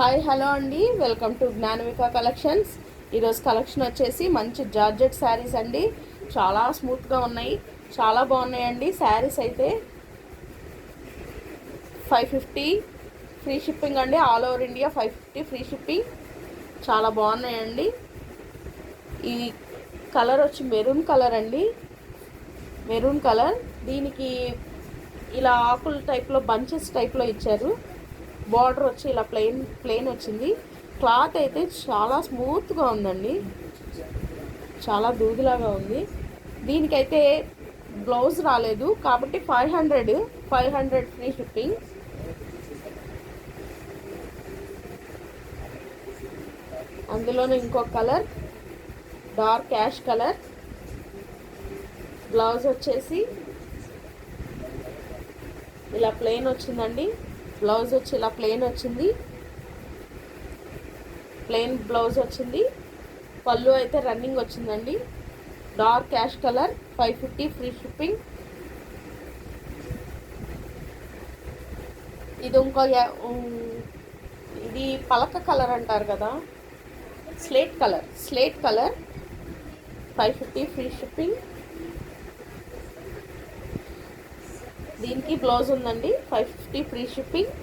Hi hello అండి. Welcome to Gnanavika collections ఈరోజు collection వచ్చేసి మంచి జార్జెట్ శారీస్ అండి. చాలా స్మూత్గా ఉన్నాయి. చాలా బాగున్నాయండి. శారీస్ అయితే ఫైవ్ ఫిఫ్టీ ఫ్రీ షిప్పింగ్ అండి. All over India five fifty free shipping చాలా బాగున్నాయండి. ఈ కలర్ వచ్చి మెరూన్ కలర్ అండి. మెరూన్ కలర్ దీనికి ఇలా ఆకుల టైప్లో బంచెస్ టైప్లో ఇచ్చారు. బార్డర్ వచ్చి ఇలా ప్లెయిన్ ప్లెయిన్ వచ్చింది. క్లాత్ అయితే చాలా స్మూత్గా ఉందండి. చాలా దూదిలాగా ఉంది. దీనికైతే బ్లౌజ్ రాలేదు. కాబట్టి five hundred five hundred free shipping. అందులోనే ఇంకో colour dark ash colour. Blouse వచ్చేసి ఇలా ప్లెయిన్ వచ్చిందండి. బ్లౌజ్ వచ్చి ఇలా ప్లెయిన్ వచ్చింది. ప్లెయిన్ బ్లౌజ్ వచ్చింది. పళ్ళు అయితే రన్నింగ్ వచ్చిందండి. Dark ash colour five fifty free shipping. ఇది ఇంకో ఇది పలక కలర్ అంటారు కదా. Slate colour slate colour five fifty free shipping. ఈ బ్లౌజ్ ఉందండి. ఫైవ్ ఫిఫ్టీ ఫ్రీ షిప్పింగ్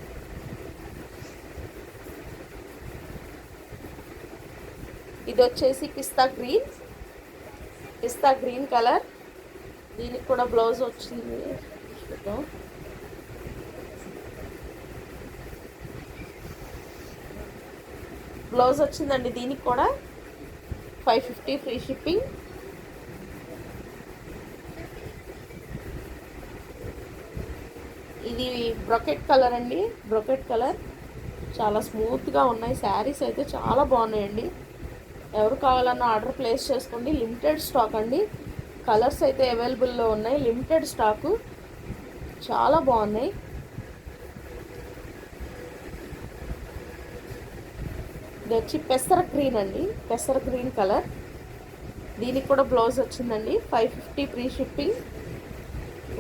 ఇది వచ్చేసి pista green. Pista green colour. దీనికి కూడా బ్లౌజ్ వచ్చింది. చూద్దాం. బ్లౌజ్ వచ్చిందండి దీనికి కూడా. ఫైవ్ ఫిఫ్టీ ఫ్రీ షిప్పింగ్ ఇది బ్రొకెట్ కలర్ అండి. Brocade colour. చాలా స్మూత్గా ఉన్నాయి. శారీస్ అయితే చాలా బాగున్నాయండి. ఎవరు కావాలన్నా ఆర్డర్ ప్లేస్ చేసుకోండి. లిమిటెడ్ స్టాక్ అండి. కలర్స్ అయితే అవైలబుల్లో ఉన్నాయి. Limited stock. చాలా బాగున్నాయి. ఇది వచ్చి పెసర గ్రీన్ అండి. పెసర గ్రీన్ కలర్. దీనికి కూడా బ్లౌజ్ వచ్చిందండి. Five fifty free shipping.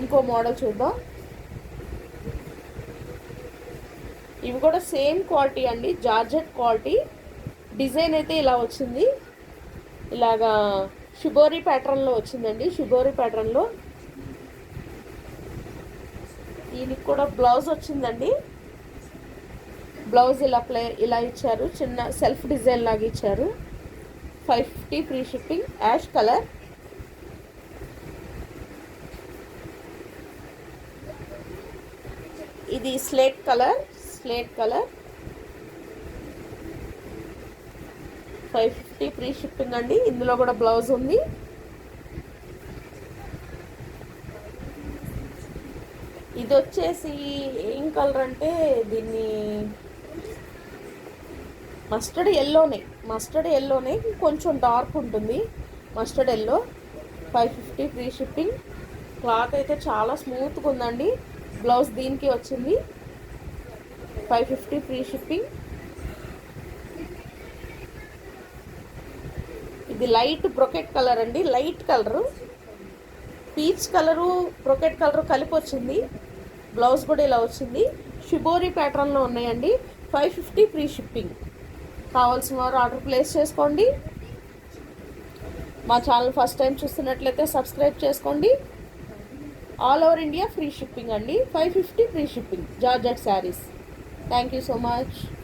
ఇంకో మోడల్ చూద్దాం. ఇవి కూడా సేమ్ క్వాలిటీ అండి జార్జెట్ క్వాలిటీ. డిజైన్ అయితే ఇలా వచ్చింది. ఇలాగా షుబోరీ ప్యాటర్న్లో వచ్చిందండి షుబోరీ ప్యాటర్న్లో. దీనికి కూడా బ్లౌజ్ వచ్చిందండి. బ్లౌజ్ ఇలా ప్లే ఇలా ఇచ్చారు. చిన్న సెల్ఫ్ డిజైన్ లాగా ఇచ్చారు. Five fifty free shipping ash colour. ఇది slate colour slate colour. Five fifty free shipping అండి. ఇందులో కూడా బ్లౌజ్ ఉంది. ఇది వచ్చేసి ఏం కలర్ అంటే దీన్ని మస్టర్డ్ ఎల్లోనే. మస్టర్డ్ ఎల్లోనే. కొంచెం డార్క్ ఉంటుంది mustard yellow. Five fifty free shipping. Cloth అయితే చాలా స్మూత్గా ఉందండి బ్లౌజ్ దీనికి వచ్చింది. Five fifty free shipping. ఇది లైట్ బ్రొకెట్ కలర్ అండి light colour. Peach colour brocade colour కలిపి వచ్చింది బ్లౌజ్ కూడా ఇలా వచ్చింది. షిబోరి ప్యాటర్న్లో ఉన్నాయండి. Five fifty free shipping. కావాల్సిన వారు ఆర్డర్ ప్లేస్ చేసుకోండి. మా ఛానల్ ఫస్ట్ టైం చూస్తున్నట్లయితే సబ్స్క్రైబ్ చేసుకోండి. All over India free shipping అండి. Five fifty free shipping. Georgette sarees. Thank you so much.